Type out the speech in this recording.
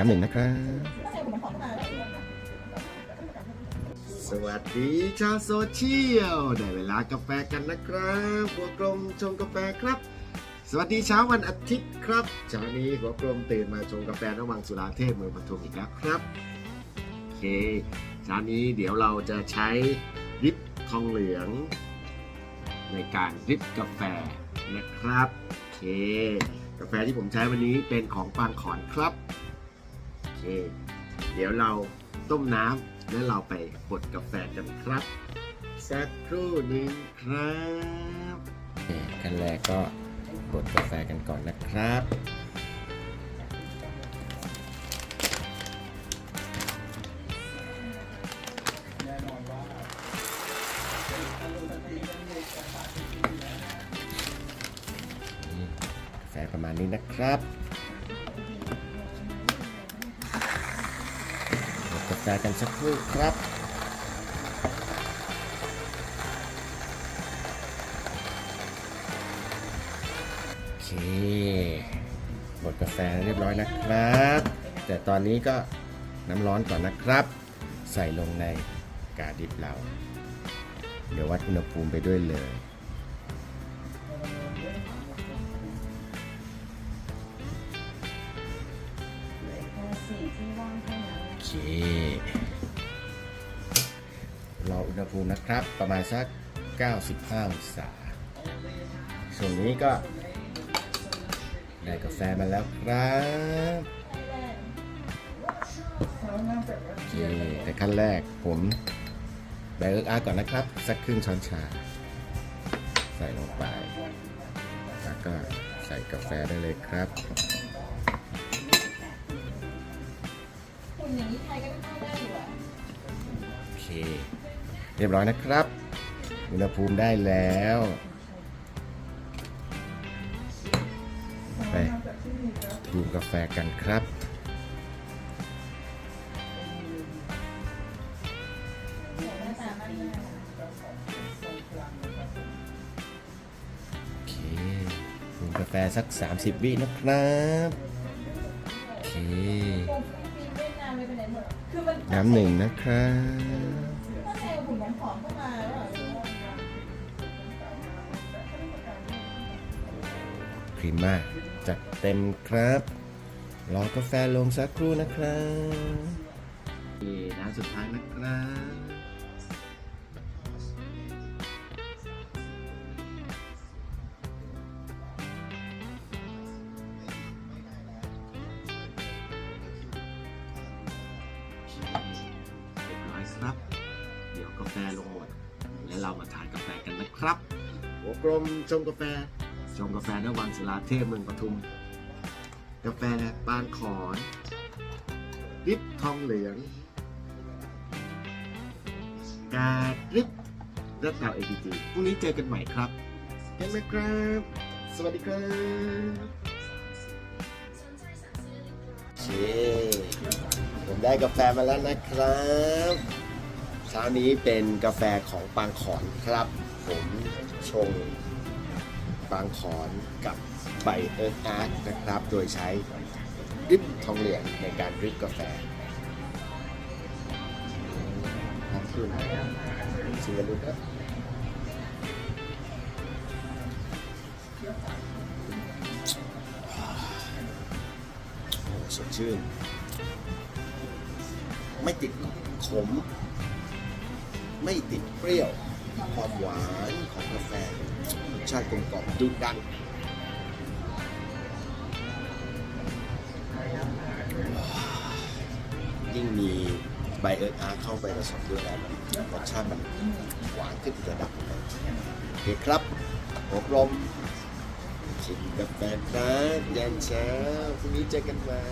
น้ำหนึ่งนะครับสวัสดีชาวโซเชียล ได้เวลากาแฟกันนะครับหัวกลมชงกาแฟครับ สวัสดีเช้าวันอาทิตย์ครับเช้านี้หัวกลมตื่นมาชงกาแฟระวังสุราเทพเมืองปทุมอีกแล้วครับโอเคเช้านี้เดี๋ยวเราจะใช้ริบทองเหลือง ในการริบกาแฟนะครับโอเคกาแฟที่ผมใช้วันนี้เป็นของปางขอนครับ เค เดี๋ยวเราต้มน้ำแล้วเราไปบดกาแฟกันครับสักครู่หนึ่งครับขั้นแรกก็บดกาแฟกันก่อนนะครับกาแฟประมาณนี้นะครับ บดกาแฟกันสักครู่ครับโอเคบดกาแฟเรียบร้อยนะครับ แต่ตอนนี้ก็น้ำร้อนก่อนนะครับ ใส่ลงในกาดิบเรา เดี๋ยววัดอุณหภูมิไปด้วยเลยโอเค รออุณหภูมินะครับ ประมาณสัก 95องศา ส่วนนี้ก็ได้กาแฟมาแล้วครับโอเคแต่ขั้นแรกผมแบเอิร์กอาร์ก่อนนะครับ สักครึ่งช้อนชา ใส่ลงไป แล้วก็ใส่กาแฟได้เลยครับ เรียบร้อยนะครับ อุณหภูมิได้แล้วไปดูกาแฟกันครับหน้าตามันโอเคดูกาแฟสัก 30 วินะครับโอเคพวกฟิลิปปินส์เวียดนามไม่ไปไหนหมดคือมันน้ำหนึ่งนะครับ ถ้าใครหุ่นผอมๆเข้ามาแล้วอะครีมมากจัดเต็มครับ รอกาแฟลงสักครู่นะครับนี่น้ำสุดท้ายนะครับ ครับ หัวกลมชมกาแฟชมกาแฟนวังศิลาเทพเมืองปทุม กาแฟปานขอนริบทองเหลือง กาดริบและดาวเอทีจีพรุ่งนี้เจอกันใหม่ครับเห็นไหมครับ สวัสดีครับโอเคผมได้กาแฟมาแล้วนะครับ เช้านี้เป็นกาแฟของปางขอนครับ ผมชงปางขอนกับใบเอิร์ธอาร์ตนะครับ โดยใช้ดริบทองเหลืองในการดริบกาแฟน้ำขึ้นชิมกันดูครับสดชื่น ไม่ติดขม ไม่ติดเปรี้ยว ความหวานของกาแฟรสชาติกลมกล่อมดุดันยิ่งมีใบเอิร์ธอาร์เข้าไปผสมด้วยแล้วรสชาติมันหวานขึ้นระดับหนึ่งโอเคครับอบรมชิมกาแฟนะยามเช้าพรุ่งนี้เจอกันใหม่